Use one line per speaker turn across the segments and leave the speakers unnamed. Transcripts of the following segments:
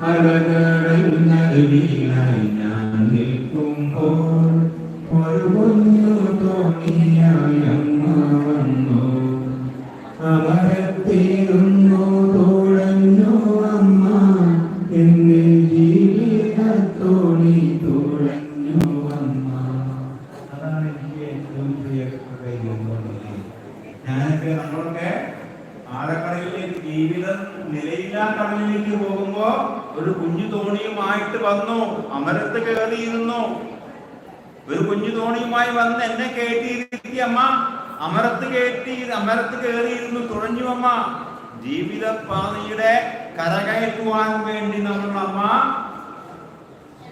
Hallelujah. നിലയില്ലാ കടലിലേക്ക് പോകുമ്പോ ഒരു കുഞ്ഞു തോണിയുമായിട്ട് വന്നു അമരത്ത് കയറിയിരുന്നു ഒരു കുഞ്ഞു തോണിയുമായി വന്ന് എന്നെ കയറ്റിയിരുത്തി അമ്മ അമരത്ത് കേട്ടി അമരത്ത് കയറിയിരുന്നു തുഴഞ്ഞു അമ്മ. ജീവിത പാതയുടെ കരകയറ്റുവാൻ വേണ്ടി നമ്മൾ അമ്മ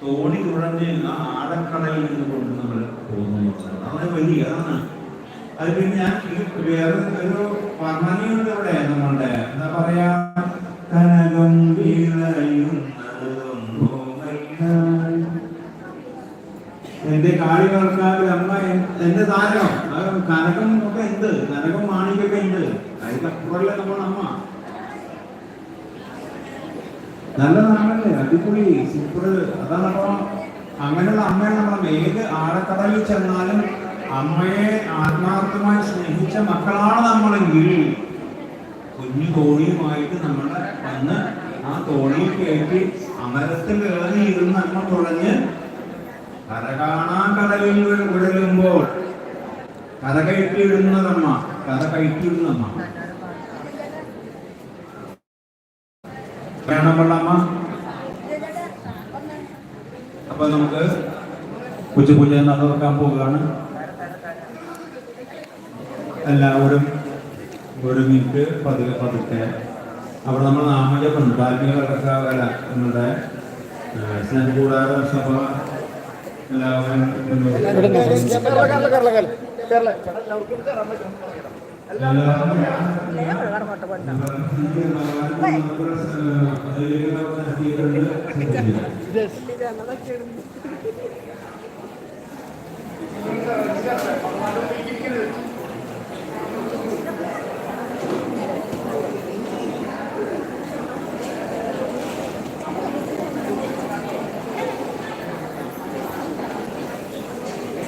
തോണി തുഴഞ്ഞ് നിന്ന് കൊണ്ട് നമ്മൾ പോകുന്നു അതെ വലിയ അതാണ് അത് പിന്നെ ഞാൻ വേറെ ഒരു പറഞ്ഞുണ്ട് ഇവിടെ നമ്മളുടെ. എന്താ പറയാ? കനകം എന്റെ കാളി കറക്കാവിൽ അമ്മ എന്റെ താരം കനകം ഒക്കെ ഉണ്ട് കനകം മാണിക്കൊക്കെ ഉണ്ട്. അതിനപ്പുറമല്ലേ നമ്മുടെ അമ്മ. നല്ല നാടല്ലേ? അടിപൊളി. സൂപ്പർ അതാണ് അപ്പൊ അങ്ങനെയുള്ള അമ്മയാണ് നമ്മൾ ഏത് ആഴക്കടലിൽ ചെന്നാലും അമ്മയെ ആത്മാർത്ഥമായി സ്നേഹിച്ച മക്കളാണ് നമ്മളെങ്കിൽ. കുഞ്ഞു തോണിയുമായിട്ട് നമ്മൾ വന്ന് ആ തോണിയിൽ കയറ്റി അമരത്തിൽ ഇളകിയിരുന്ന് നമ്മൾ തുഴഞ്ഞ് കര കാണാൻ കടലിൽ ഉഴ- ഉഴലുമ്പോൾ കര കയറ്റിയിടുന്നതമ്മ കര കയറ്റിയിടുന്നമ്മ അപ്പൊ നമുക്ക് ഉച്ചപൂജ നടക്കാൻ പോവുകയാണ്. എല്ലാവരും ഒരു മിനിറ്റ് പതുക്കെ പതുക്കെ. അവിടെ നമ്മൾ നാമജപുണ്ട് ധാർമ്മിക അല്ല നമ്മുടെ കൂടാതെ സഭ എല്ലാവരും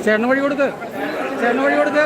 ചേട്ടന് വഴി കൊടുക്ക്. ചേട്ടന് വഴി കൊടുക്ക്.